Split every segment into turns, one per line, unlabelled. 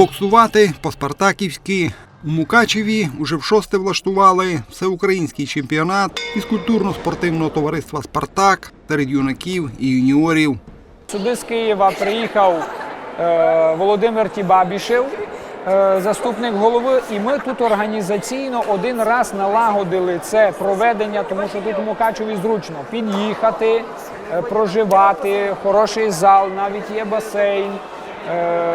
Боксувати по-спартаківськи. У Мукачеві уже в шосте влаштували всеукраїнський чемпіонат із культурно-спортивного товариства Спартак серед юнаків і юніорів.
Сюди з Києва приїхав е, Володимир Тібабішев, е, заступник голови, і ми тут організаційно один раз налагодили це проведення, тому що тут у Мукачеві зручно під'їхати, е, проживати, хороший зал, навіть є басейн. Е,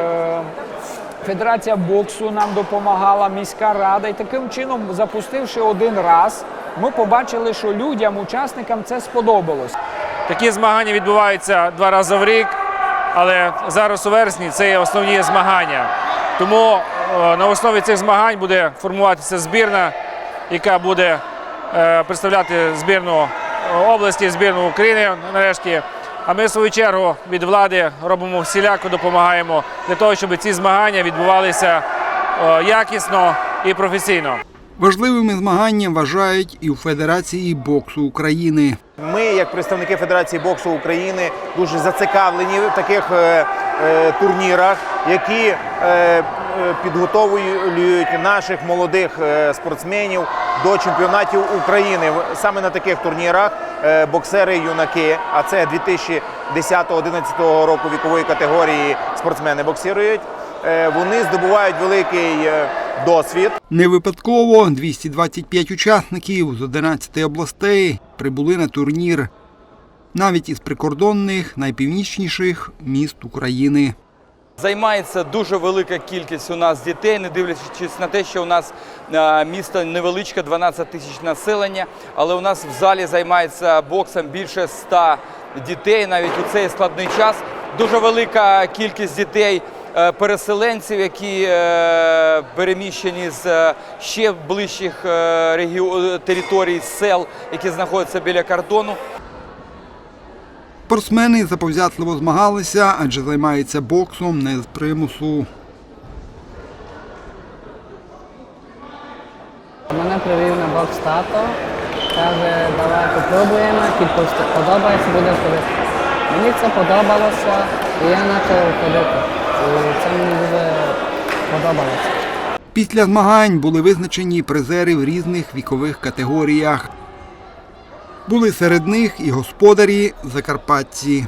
Федерація боксу нам допомагала, міська рада. І таким чином, запустивши один раз, ми побачили, що людям, учасникам це сподобалось.
Такі змагання відбуваються два рази в рік, але зараз у вересні це є основні змагання. Тому е, на основі цих змагань буде формуватися збірна, яка буде е, представляти збірну області, збірну України нарешті. А ми в свою чергу від влади робимо всіляко допомагаємо для того, щоб ці змагання відбувалися е, якісно і професійно.
Важливими змагання вважають і у Федерації боксу України.
Ми, як представники Федерації боксу України, дуже зацікавлені в таких е, е, турнірах, які підготовують наших молодих спортсменів до чемпіонатів України. Саме на таких турнірах боксери-юнаки, а це 2010-2011 року вікової категорії спортсмени боксирують. е, Вони здобувають великий е, досвід.
Не випадково 225 учасників з 11 областей прибули на турнір, навіть із прикордонних найпівнічніших міст України.
Займається дуже велика кількість у нас дітей, не дивлячись на те, що у нас е, місто невеличке, 12 тисяч населення, але у нас в залі займається боксом більше 100 дітей, навіть у цей складний час. Дуже велика кількість дітей. е, Переселенців, які е, переміщені з ще ближчих територій, сел, які знаходяться біля кордону.
Спортсмени заповзятливо змагалися, адже займаються боксом не з примусу.
Мене привів на бокс тато. Каже, давай попробуємо, як подобається, буде ходити. Мені це подобалося, і я почав ходити. І це мені дуже подобалося.
Після змагань були визначені призери в різних вікових категоріях. Були серед них і господарі закарпатці.